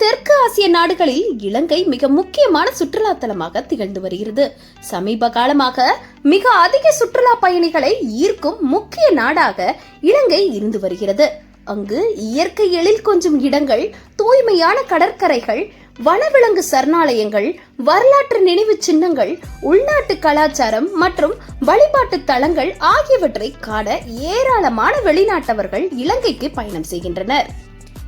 தெற்கு ஆசிய நாடுகளில் இலங்கை மிக முக்கியமான சுற்றுலா தலமாக திகழ்ந்து வருகிறது. சமீப காலமாக மிக அதிக சுற்றுலா பயணிகளை ஈர்க்கும் முக்கிய நாடாக இலங்கை இருந்து வருகிறது. அங்கு இயற்கை எழில் கொஞ்சும் இடங்கள் தூய்மையான கடற்கரைகள் வனவிலங்கு சரணாலயங்கள் வரலாற்று நினைவு சின்னங்கள் உள்நாட்டு கலாச்சாரம் மற்றும் வழிபாட்டு தலங்கள் ஆகியவற்றை காண ஏராளமான வெளிநாட்டவர்கள் இலங்கைக்கு பயணம் செய்கின்றனர்.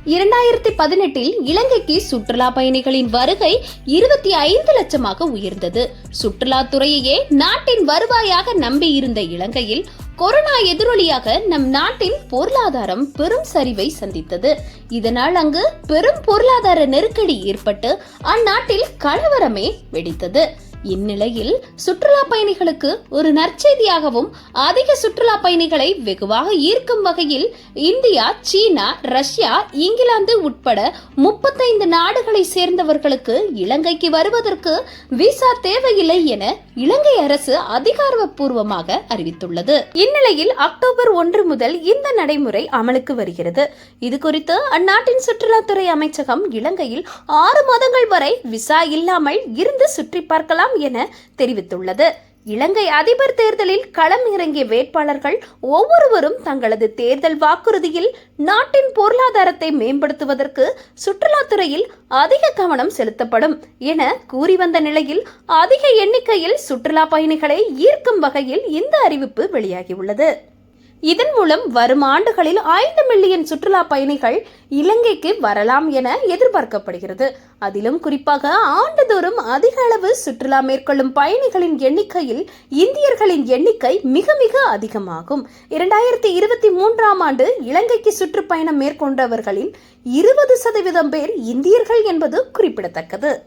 இரண்டாயிரத்தி பதினெட்டில் இலங்கைக்கு சுற்றுலா பயணிகளின் வருகை இருபத்தி ஐந்து லட்சமாக உயர்ந்தது. சுற்றுலாத்துறையையே நாட்டின் வருவாயாக நம்பியிருந்த இலங்கையில் கொரோனா எதிரொலியாக நம் நாட்டின் பொருளாதாரம் பெரும் சரிவை சந்தித்தது. இதனால் அங்கு பெரும் பொருளாதார நெருக்கடி ஏற்பட்டு அந்நாட்டில் கலவரமே வெடித்தது. இந்நிலையில் சுற்றுலா பயணிகளுக்கு ஒரு நற்செய்தியாகவும் அதிக சுற்றுலா பயணிகளை வெகுவாக ஈர்க்கும் வகையில் இந்தியா சீனா ரஷ்யா இங்கிலாந்து உட்பட முப்பத்தைந்து நாடுகளை சேர்ந்தவர்களுக்கு இலங்கைக்கு வருவதற்கு விசா தேவையில்லை என இலங்கை அரசு அதிகாரப்பூர்வமாக அறிவித்துள்ளது. இந்நிலையில் அக்டோபர் ஒன்று முதல் இந்த நடைமுறை அமலுக்கு வருகிறது. இது குறித்து அந்நாட்டின் சுற்றுலாத்துறை அமைச்சகம் இலங்கையில் ஆறு மாதங்கள் வரை விசா இல்லாமல் இருந்து சுற்றி பார்க்கலாம் என தெரிவித்துள்ளது. இலங்கை அதிபர் தேர்தலில் களம் இறங்கிய வேட்பாளர்கள் ஒவ்வொருவரும் தங்களது தேர்தல் வாக்குறுதியில் நாட்டின் பொருளாதாரத்தை மேம்படுத்துவதற்கு சுற்றுலாத்துறையில் அதிக கவனம் செலுத்தப்படும் என கூறி வந்த நிலையில் அதிக எண்ணிக்கையில் சுற்றுலா பயணிகளை ஈர்க்கும் வகையில் இந்த அறிவிப்பு வெளியாகியுள்ளது. இதன் மூலம் வரும் ஆண்டுகளில் ஐந்து மில்லியன் சுற்றுலா பயணிகள் இலங்கைக்கு வரலாம் என எதிர்பார்க்கப்படுகிறது. அதிலும் குறிப்பாக ஆண்டுதோறும் அதிக அளவு சுற்றுலா மேற்கொள்ளும் பயணிகளின் எண்ணிக்கையில் இந்தியர்களின் எண்ணிக்கை மிக மிக அதிகமாகும். இரண்டாயிரத்தி இருபத்தி மூன்றாம் ஆண்டு இலங்கைக்கு சுற்றுப்பயணம் மேற்கொண்டவர்களின் இருபது சதவீதம் பேர் இந்தியர்கள் என்பது குறிப்பிடத்தக்கது.